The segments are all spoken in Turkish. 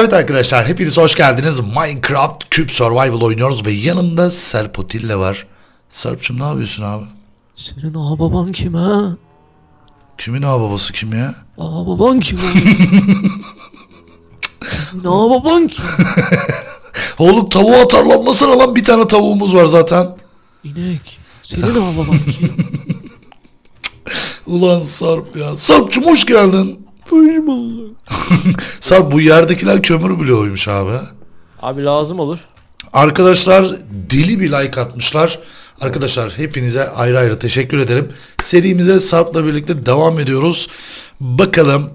Evet arkadaşlar hepiniz hoş geldiniz. Minecraft Cube Survival oynuyoruz ve yanımda Serpotille var. Serpçim ne yapıyorsun abi? Senin ağa baban kim ha? Kimin ağa babası kim ya? Ağa baban kim oğlum? Senin ağa baban kim? Oğlum tavuğu atarlanmasana lan bir tane tavuğumuz var zaten. İnek. Senin ağa baban kim? Ulan Sarp ya. Sarpçım hoş geldin. Hoş bulduk. Sarp bu yerdekiler kömür bloğuymuş abi. Abi lazım olur. Arkadaşlar deli bir like atmışlar. Arkadaşlar hepinize ayrı ayrı teşekkür ederim. Serimize Sarp'la birlikte devam ediyoruz. Bakalım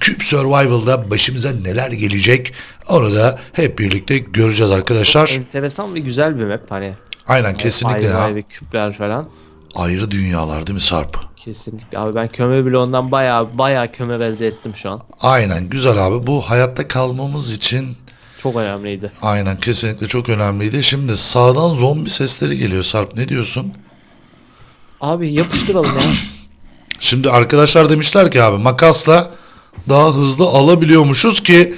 Cube Survival'da başımıza neler gelecek onu da hep birlikte göreceğiz arkadaşlar. Enteresan ve güzel bir map hani. Aynen kesinlikle ayrı ya. ayrı küpler falan. Ayrı dünyalar değil mi Sarp? Kesinlikle. Abi ben kömür bloğundan baya baya kömür elde ettim şu an. Aynen güzel abi. Bu hayatta kalmamız için Çok önemliydi. aynen kesinlikle çok önemliydi. Şimdi sağdan zombi sesleri geliyor Sarp. Ne diyorsun? Abi yapıştıralım ya. Şimdi arkadaşlar demişler ki abi makasla daha hızlı alabiliyormuşuz ki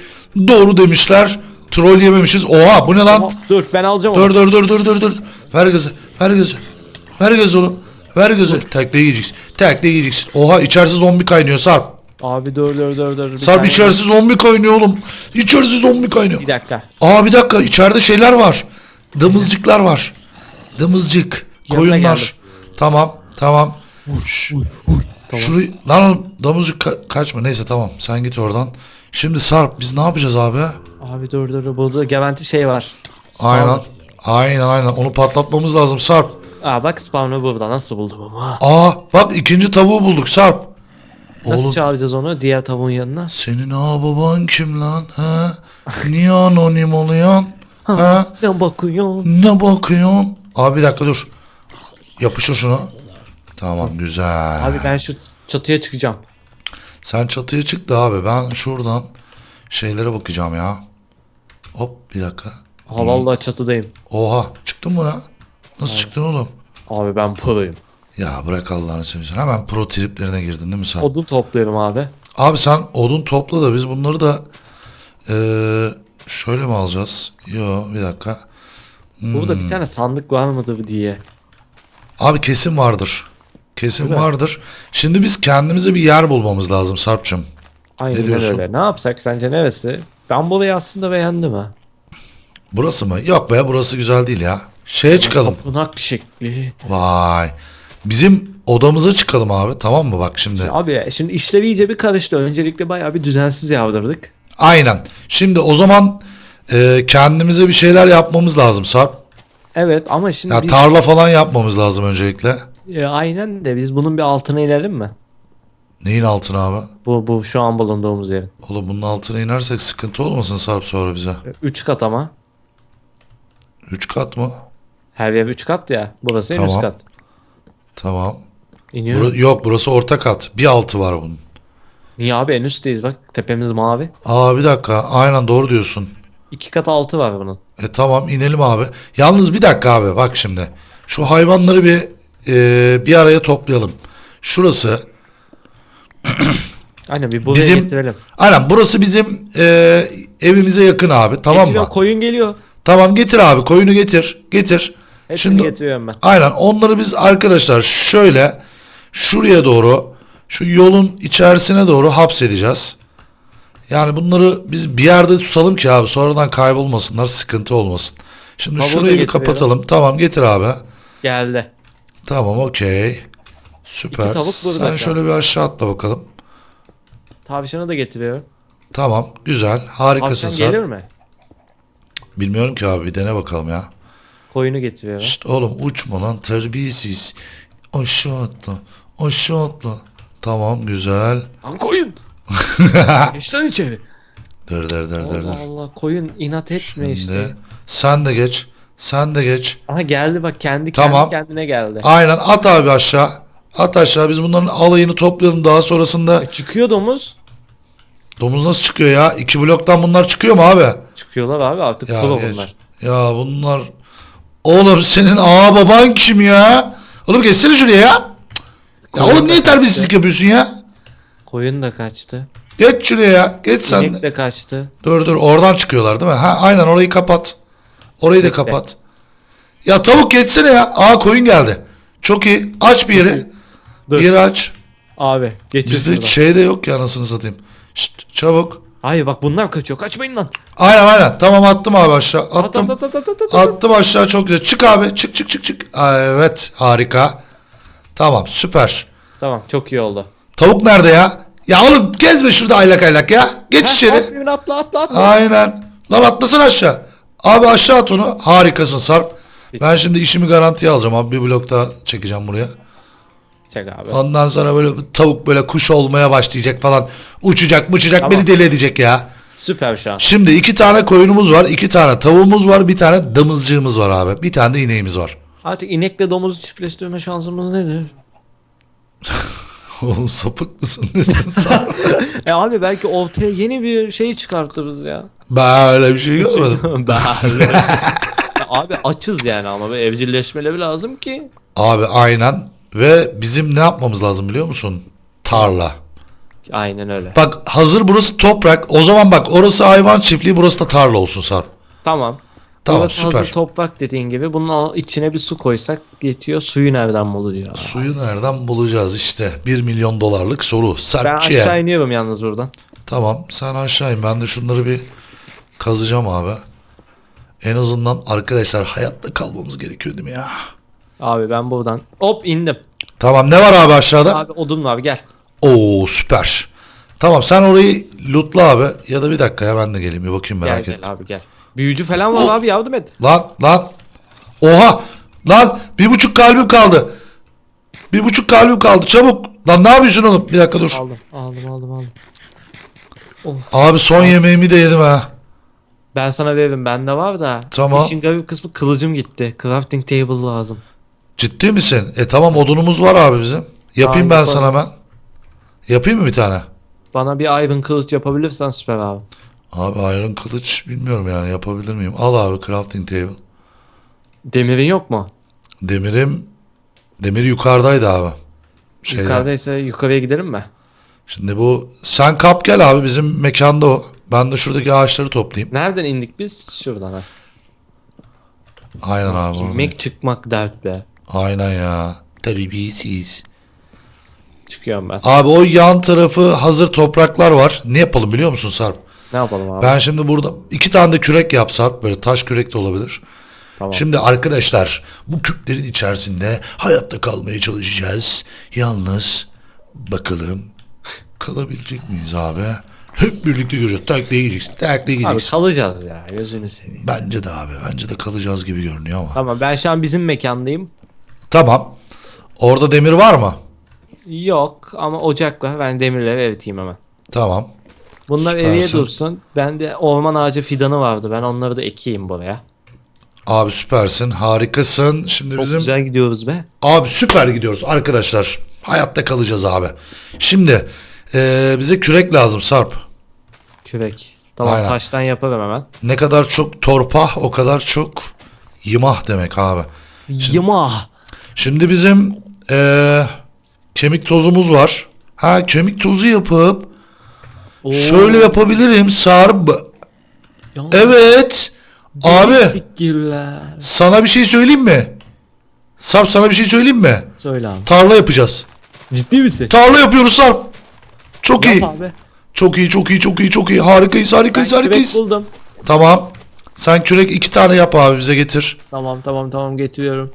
doğru demişler. Troll yememişiz. Oha bu ne lan? Dur ben alacağım Dur onu. dur dur dur dur dur. Ver gazı. Ver gazı. Ver gazı oğlum. Ver gazı. Tekle yiyeceksin. Tekle yiyeceksin. Oha içerisi zombi kaynıyor Sarp. Abi dur dur dur dur. Bir Sarp tane- içerisi zombi kaynıyor oğlum. İçerisi zombi kaynıyor. Bir dakika. Aa bir dakika içeride şeyler var. Dımızcıklar var. Dımızcık. Yanına Koyunlar. Tamam tamam. Şş, Tamam. Şurayı lan oğlum damızcık ka- kaçma neyse tamam sen git oradan. Şimdi Sarp biz ne yapacağız abi? Abi dur dur dur. Burada Geventi şey var. Aynen. Aynen aynen onu patlatmamız lazım Sarp. Aa bak spawner burada. Nasıl buldum ama? Aa bak ikinci tavuğu bulduk Sarp. Nasıl Oğlum çağıracağız onu diğer tavuğun yanına? senin ağa baban kim lan? Ha? Niye anonim oluyorsun? Ha? Ne bakıyorsun? Ne bakıyorsun? Abi bir dakika dur. Yapışır şunu. Tamam güzel. Abi ben şu çatıya çıkacağım. Sen çatıya çık da abi ben şuradan şeylere bakacağım ya. Hop bir dakika. Ha vallahi çatıdayım. Oha çıktın mı ya? Nasıl çıktın oğlum? Abi ben proyum. Ya bırak Allah'ını seversen. Hemen pro triplerine girdin değil mi sen? Odun topluyorum abi. Abi sen odun topla da biz bunları da eee, şöyle mi alacağız? Yo bir dakika. Burada Hmm. bir tane sandık var mıdır diye. Abi kesin vardır. Kesin Değil mi? vardır. Şimdi biz kendimize bir yer bulmamız lazım Sarp'cığım. Aynen diyorsun? öyle. Ne yapsak sence neresi? Ben burayı aslında beğendim ha. Burası mı? Yok be burası güzel değil ya. Şeye çıkalım. Tapınak şekli. Vay. Bizim odamıza çıkalım abi tamam mı bak şimdi. Abi şimdi işler iyice bir karıştı. Öncelikle bayağı bir düzensiz yavdırdık. Aynen. Şimdi o zaman e, kendimize bir şeyler yapmamız lazım Sarp. Evet ama şimdi Ya biz, tarla falan yapmamız lazım öncelikle. E, aynen de biz bunun bir altına inelim mi? Neyin altına abi? Bu bu şu an bulunduğumuz yerin. Oğlum bunun altına inersek sıkıntı olmasın Sarp sonra bize. 3 kat ama. 3 kat mı? Her yer 3 kat ya. Burası en üst Tamam. kat. Tamam. İniyor. Bura- yok burası orta kat. Bir altı var bunun. Niye abi en üstteyiz bak tepemiz mavi. Aa bir dakika. Aynen doğru diyorsun. 2 kat altı var bunun. E tamam inelim abi. Yalnız bir dakika abi bak şimdi. Şu hayvanları bir e, bir araya toplayalım. Şurası. Aynen bir buraya Bizim- getirelim. Aynen burası bizim e, evimize yakın abi. Tamam Getiriyor, mı? koyun geliyor. Tamam getir abi. Koyunu getir. Getir. Hepsini Şimdi getiriyorum ben. aynen onları biz arkadaşlar şöyle şuraya doğru şu yolun içerisine doğru hapsedeceğiz. Yani bunları biz bir yerde tutalım ki abi sonradan kaybolmasınlar, sıkıntı olmasın. Şimdi Tavuğu şurayı bir kapatalım. Tamam getir abi. Geldi. Tamam okey. Süper. İki tavuk burada Sen an. şöyle bir aşağı atla bakalım. Tavşanı da getiriyorum. Tamam güzel harikasın Tavşan sen. gelir mi? Bilmiyorum ki abi bir dene bakalım ya. Koyunu getiriyorum. Şşt oğlum uçma lan terbiyesiz. Aşağı atla. Aşağı atla. Tamam güzel. Lan koyun. Geç lan içeri. Dır dır dır dır Allah. Allah koyun inat etme Şimdi işte. sen de geç. Sen de geç. Aha geldi bak kendi Tamam. kendi kendine geldi. Aynen at abi aşağı. At aşağı biz bunların alayını toplayalım daha sonrasında. E, çıkıyor domuz. Domuz nasıl çıkıyor ya? İki bloktan bunlar çıkıyor mu abi? Çıkıyorlar abi artık Ya geç. bunlar. Ya bunlar Oğlum senin ağa baban kim ya? Oğlum geçsene şuraya ya. Ya oğlum niye terbiyesizlik yapıyorsun ya? Koyun da kaçtı. Geç şuraya ya. Geç sen. İnek de kaçtı. Dur dur oradan çıkıyorlar değil mi? Ha aynen orayı kapat. Orayı da Bekle. kapat. Ya tavuk geçsene ya. Aa koyun geldi. Çok iyi. Aç bir yeri. Dur. Bir yeri aç. Abi geçin Bizde şuradan. şey de yok ya anasını satayım. Şşt, çabuk. Hayır bak bunlar kaçıyor. Kaçmayın lan. Aynen aynen. Tamam attım abi aşağı. At, Attım. at, at, at, at, at. Attım aşağı çok güzel. Çık abi. Çık çık çık çık. Aa, evet harika. Tamam süper. Tamam çok iyi oldu. Tavuk nerede ya? Ya oğlum gezme şurada aylak aylak ya. Geç Heh, içeri. aferin, atla atla atla. Aynen. Lan atlasın aşağı. Abi aşağı at onu. Harikasın Sarp. Ben şimdi işimi garantiye alacağım abi. Bir blok daha çekeceğim buraya. Çek abi. Ondan sonra böyle tavuk böyle kuş olmaya başlayacak falan. Uçacak mıçacak Tamam. beni deli edecek ya. Süper şu an. Şimdi iki tane koyunumuz var. iki tane tavuğumuz var. Bir tane damızcığımız var abi. Bir tane de ineğimiz var. Artık inekle domuzu çiftleştirme şansımız nedir? Oğlum sapık mısın? Nesin Sarp? E abi belki ortaya yeni bir şey çıkartırız ya. ben öyle bir şey görmedim. Abi açız yani ama bir evcilleşmeleri lazım ki. Abi aynen. Ve bizim ne yapmamız lazım biliyor musun? Tarla. Aynen öyle. Bak hazır burası toprak. O zaman bak orası hayvan çiftliği burası da tarla olsun Sarp. Tamam. Tamam Burası süper. hazır toprak dediğin gibi bunun içine bir su koysak yetiyor. Suyu nereden buluyor? Suyu nereden bulacağız işte. 1 milyon dolarlık soru. Ben aşağı iniyorum yalnız buradan. Tamam sen aşağı in. Ben de şunları bir kazacağım abi. En azından arkadaşlar hayatta kalmamız gerekiyor değil mi ya? Abi ben buradan hop indim. Tamam ne var abi aşağıda? Abi odun var gel. Oo süper. Tamam sen orayı lootla abi. Ya da bir dakika ya ben de geleyim bir bakayım Gel merak gel ettim. abi gel. Büyücü falan var Oh. abi yardım et. Lan lan. Oha. Lan bir buçuk kalbim kaldı. Bir buçuk kalbim kaldı çabuk. Lan ne yapıyorsun oğlum? Bir dakika dur. Aldım aldım aldım aldım. Abi son yemeğimi de yedim ha. Ben sana veririm bende var da. Tamam. İşin garip kısmı kılıcım gitti. Crafting table lazım. Ciddi misin? E tamam odunumuz var abi bizim. Yapayım Tamam, ben sana ben. yaparız. Yapayım mı bir tane? Bana bir iron kılıç yapabilirsen süper abi. Abi iron kılıç bilmiyorum yani yapabilir miyim? Al abi crafting table. Demirin yok mu? Demirim demir yukarıdaydı abi. Şeyde. Yukarıdaysa yukarıya gidelim mi? Şimdi bu sen kap gel abi bizim mekanda o. Ben de şuradaki ağaçları toplayayım. Nereden indik biz? Şuradan ha. Aynen abi. orada. Mek çıkmak dert be. Aynen ya. Terbiyesiz. Çıkıyorum ben. Abi o yan tarafı hazır topraklar var. Ne yapalım biliyor musun Sarp? Ne yapalım abi? Ben şimdi burada iki tane de kürek yapsam böyle taş kürek de olabilir. Tamam. Şimdi arkadaşlar bu küplerin içerisinde hayatta kalmaya çalışacağız. Yalnız bakalım kalabilecek miyiz abi? Hep birlikte göreceğiz. Taklaya gideceksin. Taklaya Abi gideceksin. kalacağız ya gözünü seveyim. Bence de abi. Bence de kalacağız gibi görünüyor ama. Tamam ben şu an bizim mekandayım. Tamam. Orada demir var mı? Yok ama ocak var. Ben demirleri eriteyim hemen. Tamam. Bunlar Süpersin. eriye dursun. Ben de orman ağacı fidanı vardı. Ben onları da ekeyim buraya. Abi süpersin. Harikasın. Şimdi Çok bizim güzel gidiyoruz be. Abi süper gidiyoruz arkadaşlar. Hayatta kalacağız abi. Şimdi eee, bize kürek lazım Sarp. Kürek. Tamam Aynen. taştan yaparım hemen. Ne kadar çok torpah o kadar çok yımah demek abi. Yıma. Şimdi bizim eee, kemik tozumuz var. Ha kemik tozu yapıp Oo. şöyle yapabilirim Sarp. Evet. Abi Fikirler. sana bir şey söyleyeyim mi? Sarp sana bir şey söyleyeyim mi? Söyle abi. Tarla yapacağız. Ciddi misin? Tarla yapıyoruz Sarp. Çok iyi. Yap abi. Çok iyi, çok iyi, çok iyi, çok iyi. Harikayız, Ben harikayız, kürek harikayız. buldum. Tamam. Sen kürek iki tane yap abi bize getir. Tamam tamam tamam getiriyorum.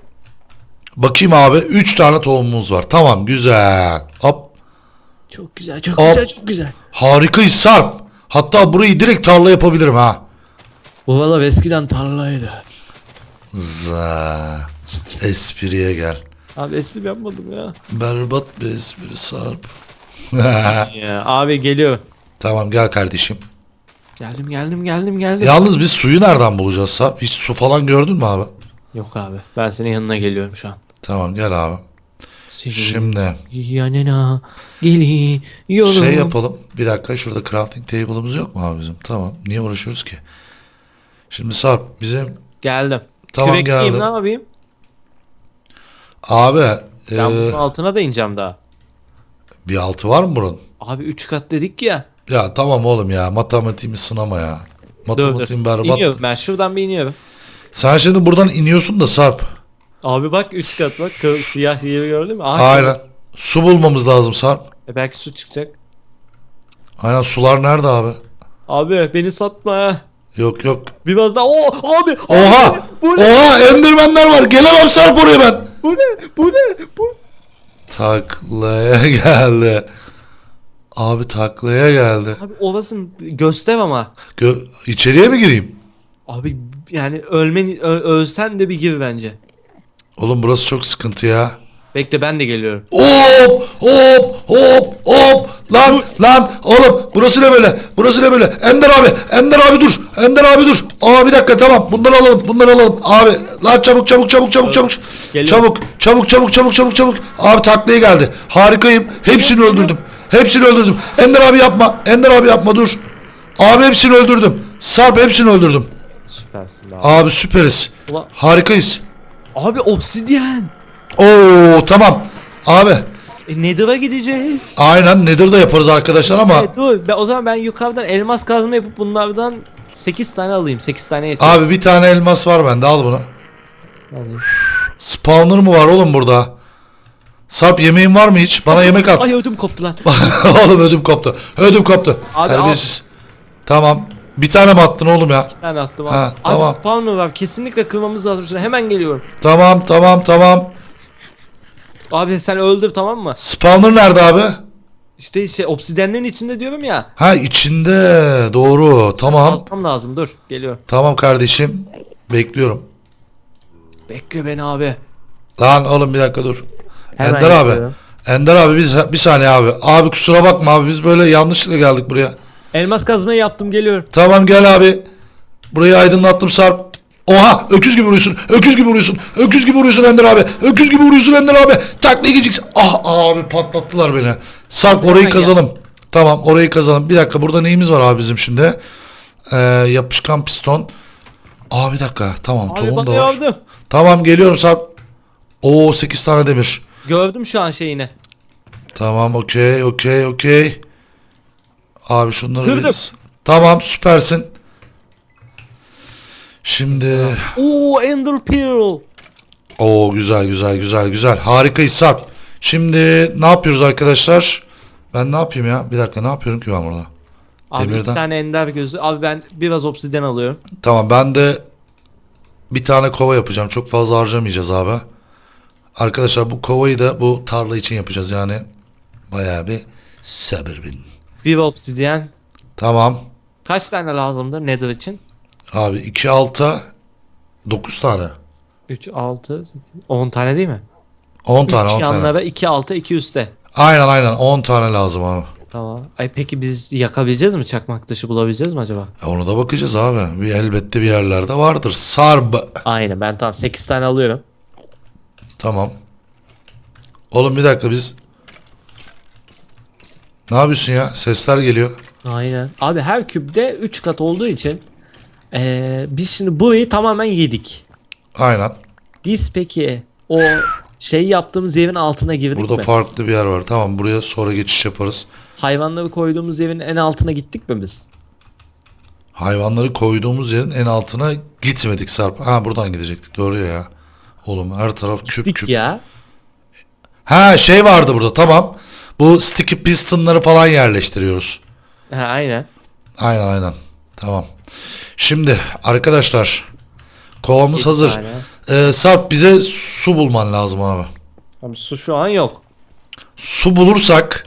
Bakayım abi. Üç tane tohumumuz var. Tamam güzel. Hop. Çok güzel çok Hop. güzel çok güzel. Harikayız Sarp. Hatta burayı direkt tarla yapabilirim ha. Bu valla eskiden tarlaydı. Za. Espriye gel. Abi espri yapmadım ya. Berbat bir espri Sarp. Ya abi geliyor. tamam gel kardeşim. Geldim geldim geldim geldim. Yalnız biz suyu nereden bulacağız Sarp? Hiç su falan gördün mü abi? Yok abi ben senin yanına geliyorum şu an. Tamam gel abi. Senin Şimdi yanına geliyorum. şey yapalım. Bir dakika şurada crafting table'ımız yok mu abi bizim? Tamam. Niye uğraşıyoruz ki? Şimdi Sarp bizim Geldim. Tamam, Kürek yiyeyim, geldim. ne yapayım? abi Ben e, bunun altına da ineceğim daha. bir altı var mı bunun? Abi 3 kat dedik ya. Ya tamam oğlum ya matematiğimi sınama ya. Dur dur. Matematiğim berbat. İniyorum ben şuradan bir iniyorum. Sen şimdi buradan iniyorsun da Sarp. Abi bak 3 kat bak kı- siyah yeri gördün mü? Aa, Aynen. Su bulmamız lazım Sarp. E belki su çıkacak. Aynen sular nerede abi? Abi beni satma. Yok yok. Biraz daha. Oo abi. Oha! Bu ne? Oha endirmenler var. Gelemem Sarp oraya ben. Bu ne? Bu ne? Bu Taklaya geldi. Abi taklaya geldi. Abi orasını göster ama. Gö- İçeriye mi gireyim? Abi yani ölmen ö- ölsen de bir gir bence. Oğlum burası çok sıkıntı ya. Bekle ben de geliyorum. Hop hop hop hop. Lan lan. Oğlum burası ne böyle? Burası ne böyle? Ender abi Ender abi dur. Ender abi dur. Aa bir dakika tamam. Bunları alalım bunları alalım. Abi lan çabuk çabuk çabuk çabuk çabuk. Geliyorum. çabuk çabuk çabuk çabuk çabuk çabuk. Abi taklaya geldi. Harikayım. Hepsini öldürdüm. hepsini öldürdüm. Ender abi yapma. Ender abi yapma dur. Abi hepsini öldürdüm. Sarp hepsini öldürdüm. Süpersin abi. abi süperiz. Ulan- harikayız Abi obsidyen. Oo tamam abi E Nether'a gideceğiz. aynen Nether'da yaparız arkadaşlar ama dur ben, o zaman ben yukarıdan elmas kazma yapıp bunlardan 8 tane alayım. 8 tane yeter. Abi bir tane elmas var bende al bunu. Alayım. Spawner mı var oğlum burada? Sarp yemeğin var mı hiç? Bana yemek at. Ay ödüm koptu lan. oğlum ödüm koptu. Ödüm koptu. Abi Terbiyesiz. Tamam. Bir tane mi attın oğlum ya? Bir tane attım abi. Ha, abi tamam. spawner var. Kesinlikle kırmamız lazım. Şimdi hemen geliyorum. Tamam tamam tamam. Abi sen öldür tamam mı? Spawner nerede abi? İşte şey obsidyenlerin içinde diyorum ya. Ha içinde. Doğru. Tamam. Kazmam lazım dur. Geliyorum. Tamam kardeşim. Bekliyorum. Bekle beni abi. Lan oğlum bir dakika dur. Hemen Ender abi. Ender abi bir, bir saniye abi. Abi kusura bakma abi biz böyle yanlışlıkla geldik buraya. Elmas kazmayı yaptım geliyorum. Tamam gel abi. Burayı aydınlattım Sarp. Oha öküz gibi vuruyorsun. Öküz gibi vuruyorsun. Öküz gibi vuruyorsun Ender abi. Öküz gibi vuruyorsun Ender abi. Takla gideceksin. Ah abi patlattılar beni. Sarp orayı kazalım. Tamam orayı kazalım. Bir dakika burada neyimiz var abi bizim şimdi? Ee, yapışkan piston. Aa bir dakika. Tamam Abi tohum bana da var. yardım. Tamam geliyorum Sarp. Oo 8 tane demir. Gördüm şu an şeyini. Tamam okey okey okey. Abi şunları Kırdım. biz- Tamam süpersin. Şimdi Oo Ender Pearl. o güzel güzel güzel güzel. Harikayız Sarp. Şimdi ne yapıyoruz arkadaşlar? Ben ne yapayım ya? Bir dakika ne yapıyorum ki ben burada? Abi Demirden. iki tane ender gözü. Abi ben biraz obsidyen alıyorum. Tamam ben de bir tane kova yapacağım. Çok fazla harcamayacağız abi. Arkadaşlar bu kovayı da bu tarla için yapacağız yani. Bayağı bir sabır bin. Bir obsidyen. Tamam. Kaç tane lazımdır Nether için? Abi 2 alta 9 tane. 3, 6, 10 tane değil mi? 10 tane 10 3 tane. yanlara 2 alta 2 üstte. Aynen aynen 10 tane lazım abi. Tamam. Ay peki biz yakabileceğiz mi? Çakmak dışı bulabileceğiz mi acaba? E onu da bakacağız abi. Bir elbette bir yerlerde vardır. Sarb. Aynen ben tamam 8 tane alıyorum. Tamam. Oğlum bir dakika biz Ne yapıyorsun ya? Sesler geliyor. Aynen. Abi her küpte 3 kat olduğu için eee, biz şimdi burayı tamamen yedik. Aynen. Biz peki o şey yaptığımız yerin altına girdik Burada mi? farklı bir yer var. Tamam buraya sonra geçiş yaparız. Hayvanları koyduğumuz yerin en altına gittik mi biz? Hayvanları koyduğumuz yerin en altına gitmedik Sarp. Ha buradan gidecektik. Doğru ya. Oğlum her taraf küp Dik küp. ya. Ha şey vardı burada tamam. Bu sticky pistonları falan yerleştiriyoruz. Ha, aynen. Aynen aynen. Tamam. Şimdi arkadaşlar kovamız Yedi hazır. tane. Ee, Sarp bize su bulman lazım abi. Abi su şu an yok. Su bulursak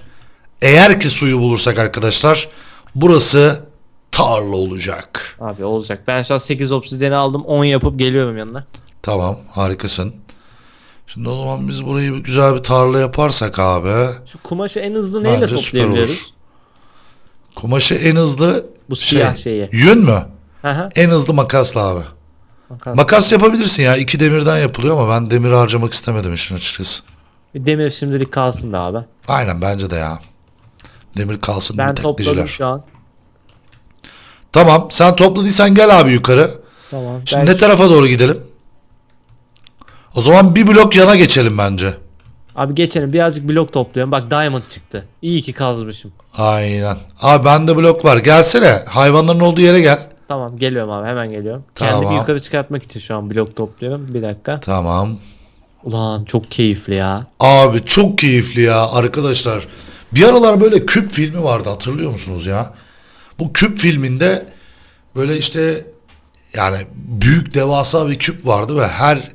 eğer ki suyu bulursak arkadaşlar burası tarla olacak. Abi olacak. Ben şu an 8 obsidiyeni aldım 10 yapıp geliyorum yanına. Tamam harikasın. Şimdi o zaman biz burayı güzel bir tarla yaparsak abi. Şu kumaşı en hızlı neyle olur. Kumaşı en hızlı Bu siyah şeyi. Yün mü? Hı. En hızlı makasla abi. Makas. Makas yapabilirsin ya. iki demirden yapılıyor ama ben demir harcamak istemedim işin açıkçası. Bir demir şimdilik kalsın be abi. Aynen bence de ya. Demir kalsın Ben topladım şu an. Tamam sen topladıysan gel abi yukarı. Tamam. Şimdi ben ne tarafa doğru gidelim? O zaman bir blok yana geçelim bence. Abi geçelim birazcık blok topluyorum. Bak diamond çıktı. İyi ki kazmışım. Aynen. Abi bende blok var. Gelsene. Hayvanların olduğu yere gel. Tamam geliyorum abi hemen geliyorum. Tamam. Kendimi yukarı çıkartmak için şu an blok topluyorum. Bir dakika. Tamam. Ulan çok keyifli ya. Abi çok keyifli ya arkadaşlar. Bir aralar böyle küp filmi vardı hatırlıyor musunuz ya? Bu küp filminde böyle işte yani büyük devasa bir küp vardı ve her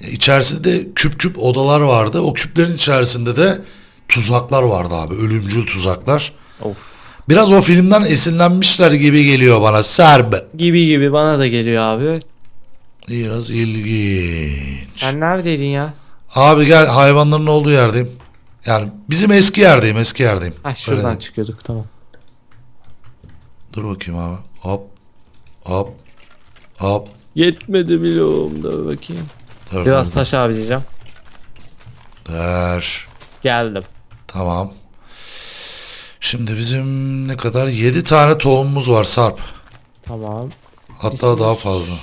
içerisinde küp küp odalar vardı. O küplerin içerisinde de tuzaklar vardı abi. Ölümcül tuzaklar. Of. Biraz o filmden esinlenmişler gibi geliyor bana. Serb. Gibi gibi bana da geliyor abi. Biraz ilginç. Sen neredeydin ya? Abi gel hayvanların olduğu yerdeyim. Yani bizim eski yerdeyim eski yerdeyim. Ha şuradan Öyle. çıkıyorduk tamam. Dur bakayım abi. Hop. Hop. Hop. Yetmedi bloğum da bakayım. Dur, Biraz dur, taş harcayacağım. dur. Geldim. Tamam. Şimdi bizim ne kadar? 7 tane tohumumuz var Sarp. Tamam. Hatta Bizim- daha fazla.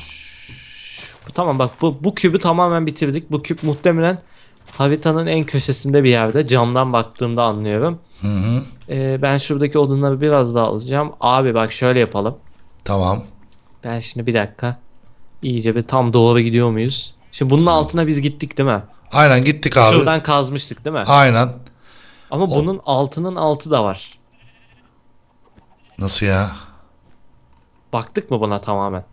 Tamam bak bu, bu kübü tamamen bitirdik. Bu küp muhtemelen haritanın en köşesinde bir yerde. Camdan baktığımda anlıyorum. Hı hı. Ee, ben şuradaki odunları biraz daha alacağım. Abi bak şöyle yapalım. Tamam. Ben şimdi bir dakika. İyice bir tam doğru gidiyor muyuz? Şimdi bunun altına biz gittik değil mi? Aynen gittik abi. Şuradan kazmıştık değil mi? Aynen. Ama bunun altının altı da var. Nasıl ya? Baktık mı buna tamamen?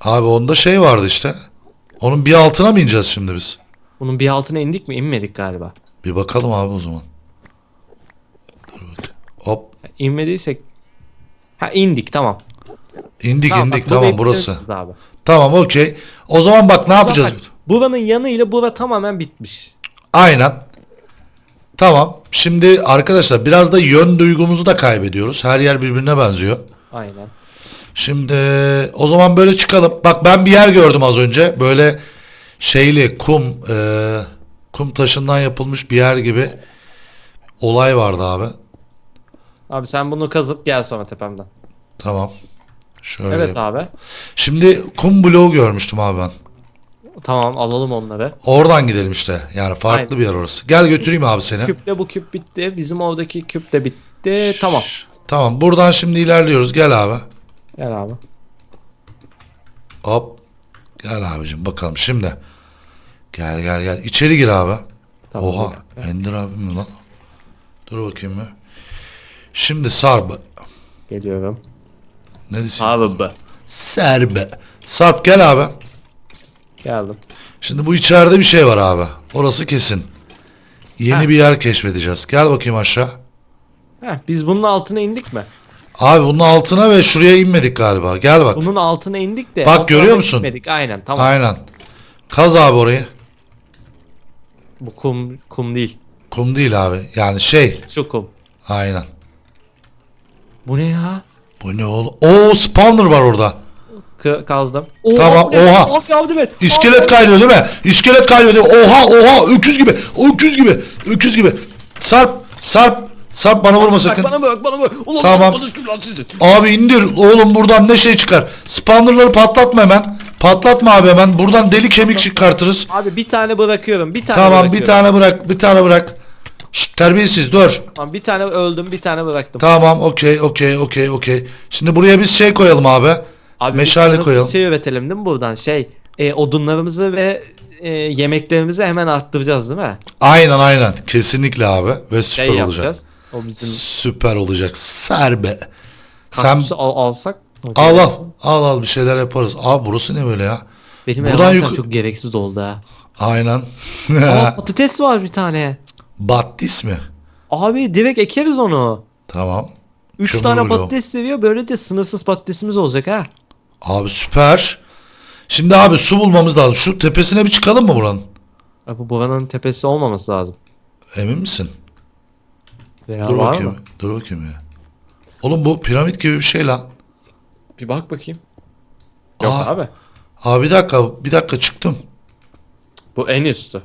Abi onda şey vardı işte. Onun bir altına mı ineceğiz şimdi biz? Bunun bir altına indik mi? İnmedik galiba. Bir bakalım abi o zaman. Dur bakayım. Hop. İnmediysek... Ha indik tamam. İndik Tamam, indik bak, tamam burası. Abi. Tamam okey. O zaman bak ne yapacağız? Bak, buranın yanı ile bura tamamen bitmiş. Aynen. Tamam. Şimdi arkadaşlar biraz da yön duygumuzu da kaybediyoruz. Her yer birbirine benziyor. Aynen. Şimdi o zaman böyle çıkalım. Bak ben bir yer gördüm az önce. Böyle şeyli kum e, kum taşından yapılmış bir yer gibi olay vardı abi. Abi sen bunu kazıp gel sonra tepemden. Tamam. Şöyle. Evet abi. Şimdi kum bloğu görmüştüm abi ben. Tamam alalım onları. Oradan gidelim işte. Yani farklı Aynen. bir yer orası. Gel götüreyim abi seni. Küple bu küp bitti. Bizim oradaki küp de bitti. Tamam. Tamam. Buradan şimdi ilerliyoruz. Gel abi. Gel abi. Hop. Gel abicim bakalım şimdi. Gel gel gel. İçeri gir abi. Tamam, Oha. dakika. Ender abi mi lan? Dur bakayım bir. Şimdi Sarp. Geliyorum. Neresi? Abi. Serb. Sarp gel abi. Geldim. Şimdi bu içeride bir şey var abi. Orası kesin. Yeni Ha. bir yer keşfedeceğiz. Gel bakayım aşağı. Heh, biz bunun altına indik mi? Abi bunun altına ve şuraya inmedik galiba. Gel bak. Bunun altına indik de. Bak, altına görüyor musun? inmedik. Aynen tamam. Aynen. Kaz abi orayı. Bu kum kum değil. Kum değil abi. Yani şey. Şu kum. Aynen. Bu ne ya? Bu ne oğlum? Oo spawner var orada. K- kazdım. Oha, Tamam, bu ne? oha. Abi yardım et. İskelet kaynıyor değil mi? İskelet kaynıyor değil mi? Oha oha öküz gibi. Öküz gibi. Öküz gibi. Sarp Sarp Sarp bana vurma Bak sakın. bana bak bana bak. Ulan Tamam. lan, konuştum lan sizi. Abi indir oğlum buradan ne şey çıkar. Spawnerları patlatma hemen. Patlatma abi hemen. Buradan deli kemik çıkartırız. Abi bir tane bırakıyorum. Bir tane Tamam bırakıyorum. bir tane bırak. Bir tane bırak. Şşt, terbiyesiz dur. Tamam bir tane öldüm bir tane bıraktım. Tamam okey okey okey okey. Şimdi buraya biz şey koyalım abi. Abi Meşale biz koyalım. şey üretelim değil mi buradan? Şey e, odunlarımızı ve e, yemeklerimizi hemen arttıracağız değil mi? Aynen aynen. Kesinlikle abi. Ve süper Şey olacak. yapacağız. O bizim Süper olacak. Serbe. Sen al, alsak. al al. Al al bir şeyler yaparız. Abi burası ne böyle ya? Benim Buradan yukarı- çok gereksiz oldu ha. Aynen. Aa patates var bir tane. Battis mi? Abi direkt ekeriz onu. Tamam. 3 Kömür tane bloğu. patates veriyor. Böylece sınırsız patatesimiz olacak ha. Abi süper. Şimdi abi su bulmamız lazım. Şu tepesine bir çıkalım mı buranın? Abi bu buranın tepesi olmaması lazım. Emin misin? Veya Dur var bakayım. mı? Dur bakayım ya. Oğlum bu piramit gibi bir şey lan. Bir bak bakayım. Yok Aa. abi. Abi bir dakika bir dakika çıktım. Bu en üstü.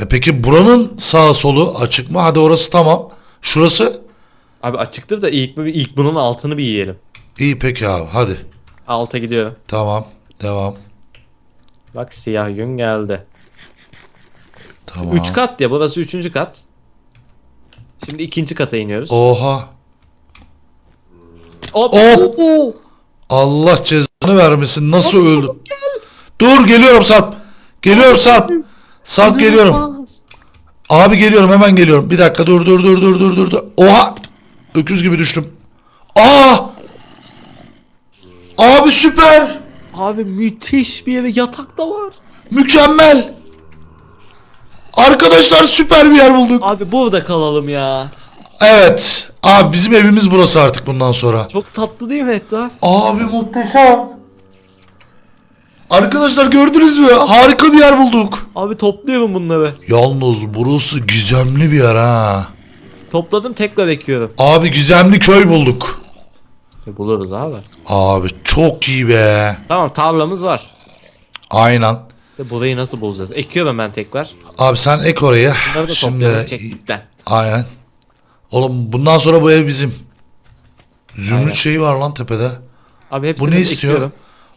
E peki buranın sağ solu açık mı? Hadi orası tamam. Şurası? Abi açıktır da ilk, ilk bunun altını bir yiyelim. İyi peki abi hadi. Alta gidiyorum. Tamam. Devam. Bak siyah yün geldi. Tamam. 3 kat ya burası 3. kat. Şimdi ikinci kata iniyoruz. Oha. Hop. Hop. Oo. Allah cezanı vermesin. Nasıl öldüm? Dur geliyorum Sarp. Geliyorum Sarp. Sarp geliyorum. Abi geliyorum hemen geliyorum. Bir dakika dur dur dur dur dur dur dur. Oha! Öküz gibi düştüm. Aa! Abi süper! Abi müthiş bir eve yatak da var. Mükemmel! Arkadaşlar süper bir yer bulduk. Abi burada kalalım ya. Evet. Abi bizim evimiz burası artık bundan sonra. Çok tatlı değil mi etraf? Abi muhteşem. Arkadaşlar gördünüz mü? Harika bir yer bulduk. Abi topluyorum bunları. Yalnız burası gizemli bir yer ha. Topladım tekrar ekiyorum. Abi gizemli köy bulduk. E, buluruz abi. Abi çok iyi be. Tamam tarlamız var. Aynen. De burayı nasıl bulacağız? Ekiyorum ben tekrar. Abi sen ek oraya. Bunları da Şimdi çektikten. aynen. Oğlum bundan sonra bu ev bizim. Zümrüt Aynen. şeyi var lan tepede. Abi hepsini Bu ne istiyor? ekiyorum.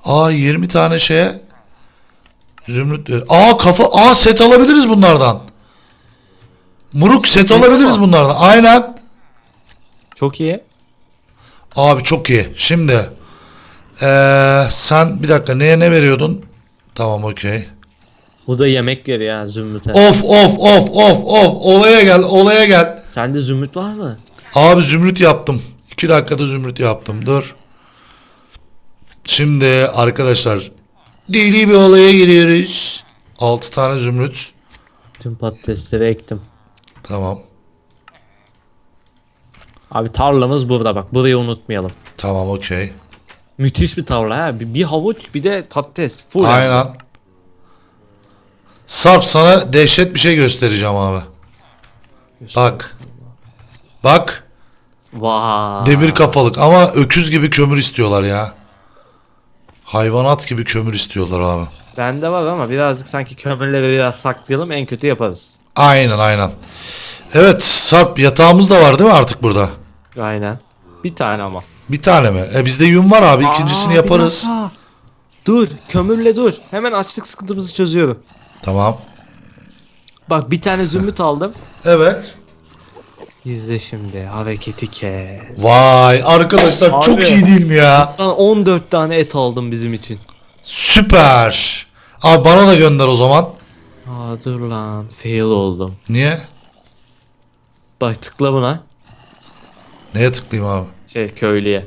Aa 20 tane şeye zümrüt. Aa kafa aa set alabiliriz bunlardan. Muruk set Set alabiliriz mi? bunlardan. Aynen. Çok iyi. Abi çok iyi. Şimdi eee, sen bir dakika neye ne veriyordun? Tamam okey. Bu da yemek veriyor ya zümrüte. Of of of of of olaya gel olaya gel. Sende zümrüt var mı? Abi zümrüt yaptım. 2 dakikada zümrüt yaptım. Dur. Şimdi arkadaşlar deli bir olaya giriyoruz. 6 tane zümrüt. Tüm patatesleri ektim. Tamam. Abi tarlamız burada bak. Burayı unutmayalım. Tamam okey. Müthiş bir tarla ha. Bir, bir havuç bir de patates. Full. Aynen. Sarp sana dehşet bir şey göstereceğim abi. Bak. Bak. Vay. Demir kafalık ama öküz gibi kömür istiyorlar ya. Hayvanat gibi kömür istiyorlar abi. Bende var ama birazcık sanki kömürleri biraz saklayalım en kötü yaparız. Aynen aynen. Evet Sarp yatağımız da var değil mi artık burada? Aynen. Bir tane ama. Bir tane mi? E bizde yün var abi ikincisini Aa, bir yaparız. dakika. Dur kömürle dur. Hemen açlık sıkıntımızı çözüyorum. Tamam. Bak bir tane zümrüt aldım. Evet. İzle şimdi hareketi kes. Vay arkadaşlar Abi. çok iyi değil mi ya? Ben 14 tane et aldım bizim için. Süper. Abi bana da gönder o zaman. Aa dur lan fail oldum. Niye? Bak tıkla buna. Neye tıklayayım abi? Şey köylüye.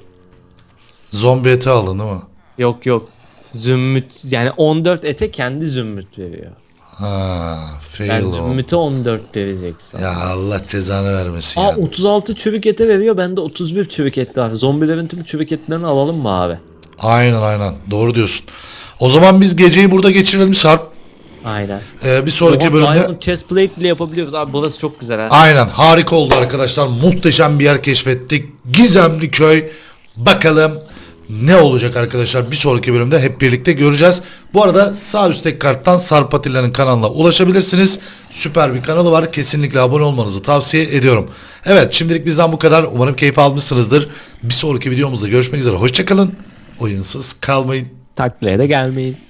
Zombi eti aldın değil mi? Yok yok. Zümrüt yani 14 ete kendi zümrüt veriyor. Ha, fail Ben oldu. zümrüte 14 vereceksin. Ya Allah cezanı vermesin Aa ya. 36 çürük ete veriyor. Bende 31 çürük et var. Zombilerin tüm çürük etlerini alalım mı abi? Aynen aynen doğru diyorsun. O zaman biz geceyi burada geçirelim Sarp. Aynen. Ee, bir sonraki bölümde Diamond chest plate bile yapabiliyoruz. Abi burası çok güzel ha. aynen harika oldu arkadaşlar. Muhteşem bir yer keşfettik. Gizemli köy. Bakalım ne olacak arkadaşlar bir sonraki bölümde hep birlikte göreceğiz. Bu arada sağ üstteki karttan Sarp Atilla'nın kanalına ulaşabilirsiniz. Süper bir kanalı var. Kesinlikle abone olmanızı tavsiye ediyorum. Evet şimdilik bizden bu kadar. Umarım keyif almışsınızdır. Bir sonraki videomuzda görüşmek üzere. Hoşçakalın. Oyunsuz kalmayın. Taklaya da gelmeyin.